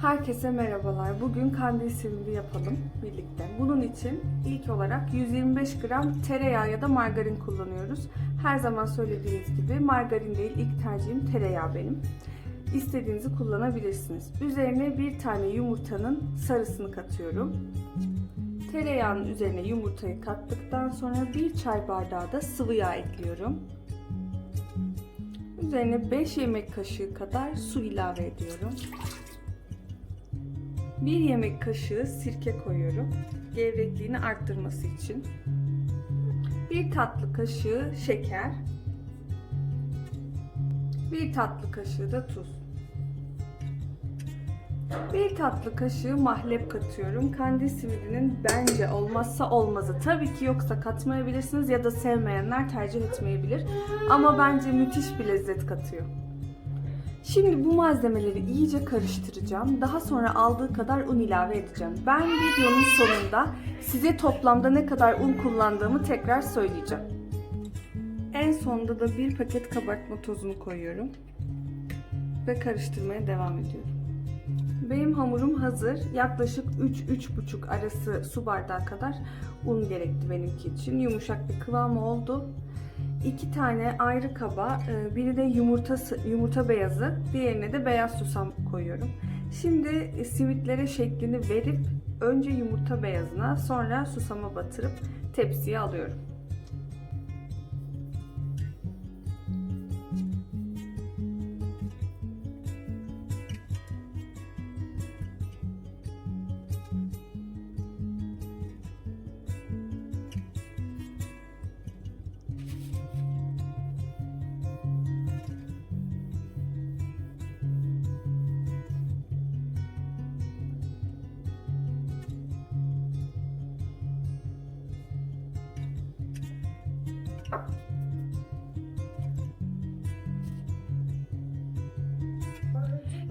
Herkese merhabalar. Bugün kandil simidi yapalım birlikte. Bunun için ilk olarak 125 gram tereyağı ya da margarin kullanıyoruz. Her zaman söylediğiniz gibi margarin değil ilk tercihim tereyağı benim. İstediğinizi kullanabilirsiniz. Üzerine bir tane yumurtanın sarısını katıyorum. Tereyağının üzerine yumurtayı kattıktan sonra bir çay bardağı da sıvı yağ ekliyorum. Üzerine 5 yemek kaşığı kadar su ilave ediyorum. 1 yemek kaşığı sirke koyuyorum. Gevrekliğini arttırması için. 1 tatlı kaşığı şeker. 1 tatlı kaşığı da tuz. 1 tatlı kaşığı mahlep katıyorum. Kandil simidinin bence olmazsa olmazı. Tabii ki yoksa katmayabilirsiniz ya da sevmeyenler tercih etmeyebilir. Ama bence müthiş bir lezzet katıyor. Şimdi bu malzemeleri iyice karıştıracağım. Daha sonra aldığı kadar un ilave edeceğim. Ben videonun sonunda size toplamda ne kadar un kullandığımı tekrar söyleyeceğim. En sonunda da bir paket kabartma tozunu koyuyorum. Ve karıştırmaya devam ediyorum. Benim hamurum hazır. Yaklaşık 3-3,5 arası su bardağı kadar un gerekti benimki için. Yumuşak bir kıvam oldu. İki tane ayrı kaba, e, biri de yumurta yumurta beyazı, diğerine de beyaz susam koyuyorum. Şimdi simitlere şeklini verip önce yumurta beyazına, sonra susama batırıp tepsiye alıyorum.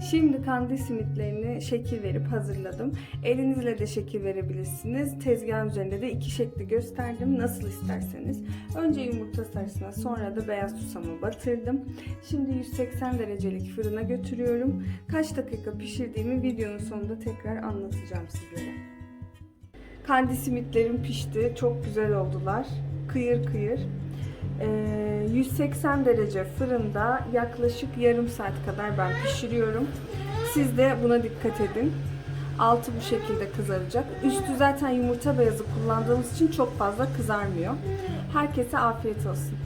Şimdi kandil simitlerini şekil verip hazırladım. Elinizle de şekil verebilirsiniz. Tezgahın üzerinde de iki şekli gösterdim. Nasıl isterseniz. Önce yumurta sarısına sonra da beyaz susamı batırdım. Şimdi 180 derecelik fırına götürüyorum. Kaç dakika pişirdiğimi videonun sonunda tekrar anlatacağım sizlere. Kandil simitlerim pişti. Çok güzel oldular. Kıyır kıyır. Ee, 180 derece fırında yaklaşık yarım saat kadar ben pişiriyorum. Siz de buna dikkat edin. Altı bu şekilde kızaracak. Üstü zaten yumurta beyazı kullandığımız için çok fazla kızarmıyor. Herkese afiyet olsun.